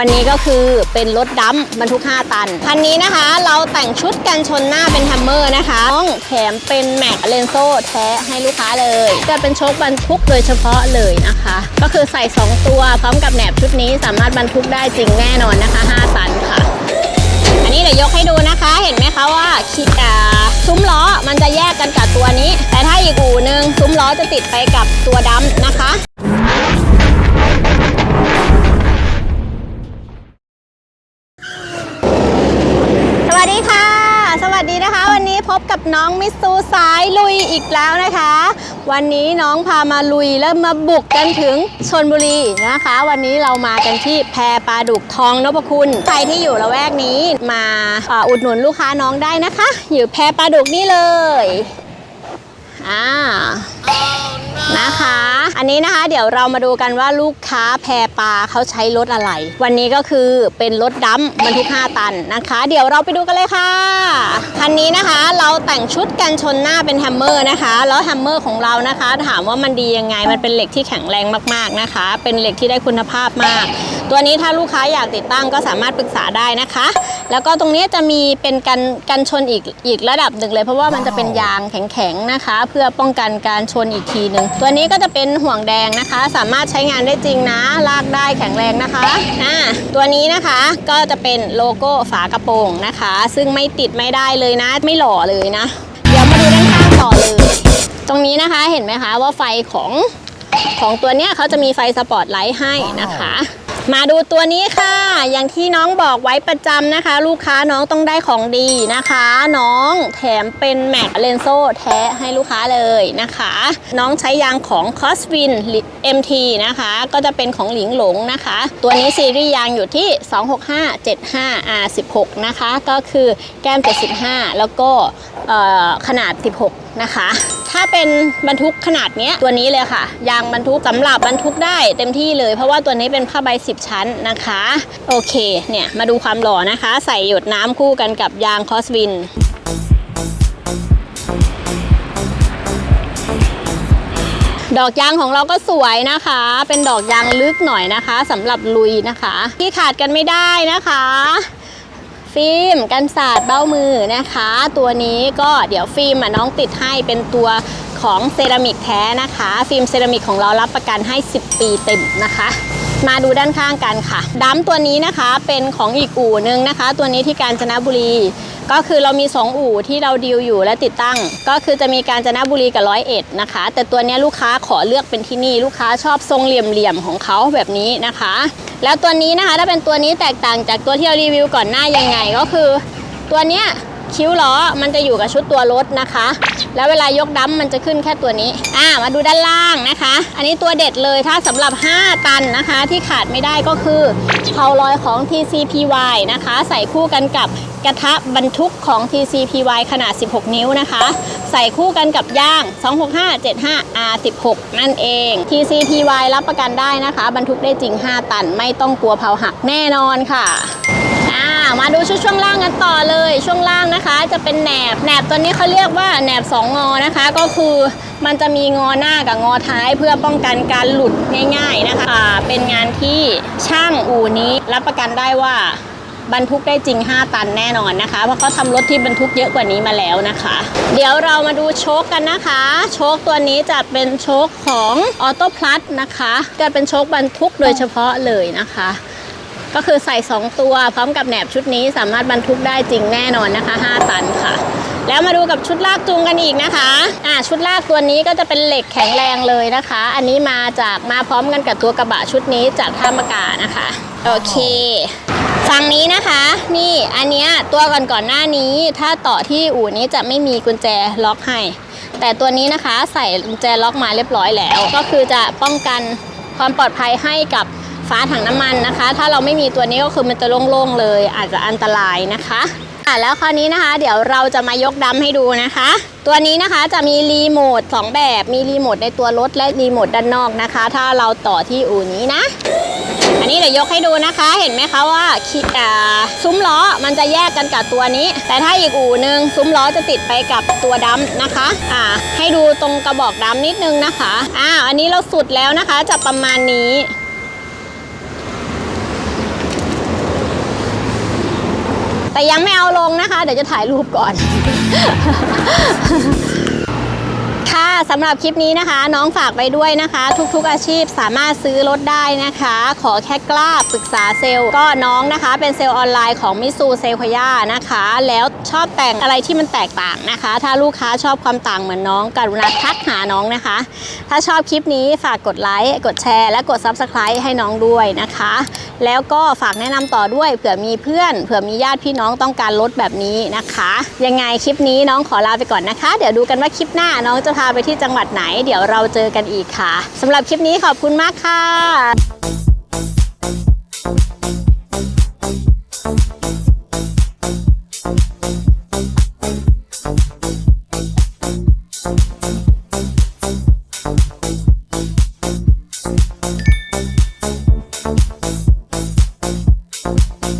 วันนี้ก็คือเป็นรถดัมบรรทุก 5 ตัน คันนี้นะคะ เราแต่งชุดกันชนหน้าเป็นแฮมเมอร์นะคะต้องแถมเป็นแม็กเลนโซ่แท้ให้ลูกค้าเลย จะเป็นโชคบรรทุกโดยเฉพาะเลยนะคะ ก็คือใส่ 2 ตัวพร้อมกับแหนบชุดนี้สามารถบรรทุกได้จริงแน่นอนนะคะ 5 ตันค่ะ อันนี้เดี๋ยวยกให้ดูนะคะ เห็นไหมคะว่าคิอ่าซุ้มล้อมันจะแยกกันกับตัวนี้ แต่ถ้าอีกอู่หนึ่งซุ้มล้อจะติดไปกับตัวดำนะคะ บกับน้องมิสซูสายลุยอีกแล้วนะคะ วันนี้น้องพามาลุยแล้วมาบุกกันถึงชนบุรีนะคะ วันนี้เรามากันที่แพปลาดุกทองนพคุณใครที่อยู่ละแวกนี้มาอาอุดหนุนลูกค้าน้องได้นะคะ อยู่แพปลาดุกนี่เลยอ่า นะคะ อันนี้นะคะเดี๋ยวเรามาดูกันว่าลูกค้าแพปลาเขาใช้รถอะไร วันนี้ก็คือเป็นรถดัมบรรทุก 5 ตันนะคะ เดี๋ยวเราไปดูกันเลยค่ะ คันนี้นะคะเราแต่งชุดกันชนหน้าเป็นแฮมเมอร์นะคะ แล้วแฮมเมอร์ของเรานะคะ ถามว่ามันดียังไง มันเป็นเหล็กที่แข็งแรงมากๆนะคะ เป็นเหล็กที่ได้คุณภาพมาก ตัวนี้ถ้าลูกค้าอยากติดตั้งก็สามารถปรึกษาได้นะคะ แล้วก็ตรงนี้จะมีเป็นกันกันชนอีกอีกระดับหนึ่งเลย เพราะว่ามันจะเป็นยางแข็งๆนะคะ เพื่อป้องกันการชนอีกทีหนึ่งตัวนี้ก็จะเป็นห่วงแดงนะคะ สามารถใช้งานได้จริงนะ ลากได้แข็งแรงนะคะอ่าตัวนี้นะคะก็จะเป็นโลโก้ฝากระโปรงนะคะ ซึ่งไม่ติดไม่ได้เลยนะ ไม่หล่อเลยนะ เดี๋ยวมาดูด้านข้างต่อเลย ตรงนี้นะคะเห็นไหมคะว่าไฟของของตัวเนี้ยเขาจะมีไฟสปอตไลท์ให้นะคะ มาดูตัวนี้ค่ะ อย่างที่น้องบอกไว้ประจำนะคะ ลูกค้าน้องต้องได้ของดีนะคะ น้องแถมเป็นแม็กเลนโซ่แท้ให้ลูกค้าเลยนะคะ น้องใช้ยางของ c o s w i n MT นะคะ ก็จะเป็นของหลิงหลงนะคะ ตัวนี้ซีรีส์ยางอยู่ที่ 265 75 R16 นะคะ ก็คือแก้ม 75 แล้วก็ขนาด 16 นะคะ ถ้าเป็นบรรทุกขนาดเนี้ยตัวนี้เลยค่ะ ยางบรรทุกสำหรับบรรทุกได้เต็มที่เลย เพราะว่าตัวนี้เป็นผ้าใบ 10 ชั้นนะคะ โอเคเนี่ยมาดูความหล่อนะคะ ใส่หยดน้ำคู่กันกับยางคอสวินดอกยางของเราก็สวยนะคะ เป็นดอกยางลึกหน่อยนะคะสำหรับลุยนะคะ ที่ขาดกันไม่ได้นะคะ ฟิล์มกันสาดเบ้ามือนะคะ ตัวนี้ก็เดี๋ยวฟิล์มน้องติดให้เป็นตัวของเซรามิกแท้นะคะ ฟิล์มเซรามิกของเรารับประกันให้ 10 ปีเต็มนะคะมาดูด้านข้างกันค่ะดัมตัวนี้นะคะเป็นของอีกอู่หนึงนะคะ ตัวนี้ที่กาญจนบุรี ก็คือเรามี 2 อู่ที่เราดีลอยู่และติดตั้ง ก็คือจะมีกาญจนบุรีกับร้อยเอ็ดนะคะ แต่ตัวนี้ลูกค้าขอเลือกเป็นที่นี่ลูกค้าชอบทรงเหลี่ยมๆของเขาแบบนี้นะคะ แล้วตัวนี้นะคะถ้าเป็นตัวนี้แตกต่างจากตัวที่เรารีวิวก่อนหน้ายังไงก็คือ ตัวเนี้ยคิ้วล้อมันจะอยู่กับชุดตัวรถนะคะ แล้วเวลายกดัมมันจะขึ้นแค่ตัวนี้ อ่า มาดูด้านล่างนะคะ อันนี้ตัวเด็ดเลยถ้าสำหรับ 5 ตันนะคะ ที่ขาดไม่ได้ก็คือเพาลอยของ TCPY นะคะ ใส่คู่กันกับ กระทะบรรทุกของ TCPY ขนาด 16 นิ้วนะคะ ใส่คู่กันกับย่าง 26575 R16 นั่นเอง TCPY รับประกันได้นะคะ บรรทุกได้จริง 5 ตัน ไม่ต้องกลัวเผาหักแน่นอนค่ะมาดูชุดช่วงล่างกันต่อเลย ช่วงล่างนะคะ จะเป็นแหนบ แหนบตัวนี้เขาเรียกว่าแหนบสองงอนะคะ ก็คือมันจะมีงอหน้ากับงอท้ายเพื่อป้องกันการหลุดง่าย ๆนะคะอ่าเป็นงานที่ช่างอู่นี้รับประกันได้ว่า บรรทุกได้จริง 5 ตันแน่นอนนะคะ เพราะเขาทำรถที่บรรทุกเยอะกว่านี้มาแล้วนะคะ เดี๋ยวเรามาดูโชคกันนะคะ โชคตัวนี้จะเป็นโชคของออโต้พลัสนะคะจะเป็นโชคบรรทุกโดยเฉพาะเลยนะคะ ก็คือใส่ 2 ตัวพร้อมกับแหนบชุดนี้สามารถบรรทุกได้จริงแน่นอนนะคะ 5 ตันค่ะแล้วมาดูกับชุดลากจูงกันอีกนะคะ อ่า ชุดลากตัวนี้ก็จะเป็นเหล็กแข็งแรงเลยนะคะ อันนี้มาจากมาพร้อมกันกับตัวกระบะชุดนี้จากท่ามากานะคะ โอเค ฝั่งนี้นะคะ นี่อันเนี้ยตัวก่อนก่อนหน้านี้ ถ้าต่อที่อู่นี้จะไม่มีกุญแจล็อกให้ แต่ตัวนี้นะคะใส่กุญแจล็อกมาเรียบร้อยแล้ว ก็คือจะป้องกันความปลอดภัยให้กับฝาถังน้ำมันนะคะ ถ้าเราไม่มีตัวนี้ก็คือมันจะโล่งๆเลย อาจจะอันตรายนะคะอะแล้วคราวนี้นะคะ เดี๋ยวเราจะมายกดัมให้ดูนะคะ ตัวนี้นะคะจะมีรีโมทสองแบบมีรีโมทในตัวรถและรีโมทด้านนอกนะคะ ถ้าเราต่อที่อู่นี้นะ อันนี้เดี๋ยวยกให้ดูนะคะ เห็นไหมคะว่าซุ้มล้อมันจะแยกกันกับตัวนี้ แต่ถ้าอีกอู่หนึ่งซุ้มล้อจะติดไปกับตัวดำนะคะ อ่า ให้ดูตรงกระบอกดำนิดนึงนะคะอ้าวอันนี้เราสุดแล้วนะคะจะประมาณนี้แต่ยังไม่เอาลงนะคะ เดี๋ยวจะถ่ายรูปก่อน ค่ะสำหรับคลิปนี้นะคะ น้องฝากไปด้วยนะคะ ทุกๆอาชีพสามารถซื้อรถได้นะคะ ขอแค่กล้าปรึกษาเซลล์ก็น้องนะคะ เป็นเซลล์ออนไลน์ของมิซูเซลพยานะคะ แล้วชอบแต่งอะไรที่มันแตกต่างนะคะ ถ้าลูกค้าชอบความต่างเหมือนน้องกรุณาทักหาน้องนะคะ ถ้าชอบคลิปนี้ฝากกดไลค์กดแชร์และกด Subscribe ให้น้องด้วยนะคะ แล้วก็ฝากแนะนำต่อด้วยเผื่อมีเพื่อน เผื่อมีญาติพี่น้องต้องการรถแบบนี้นะคะ ยังไงคลิปนี้น้องขอลาไปก่อนนะคะ เดี๋ยวดูกันว่าคลิปหน้าน้องจะพาไปที่จังหวัดไหน เดี๋ยวเราเจอกันอีกค่ะสำหรับคลิปนี้ขอบคุณมากค่ะ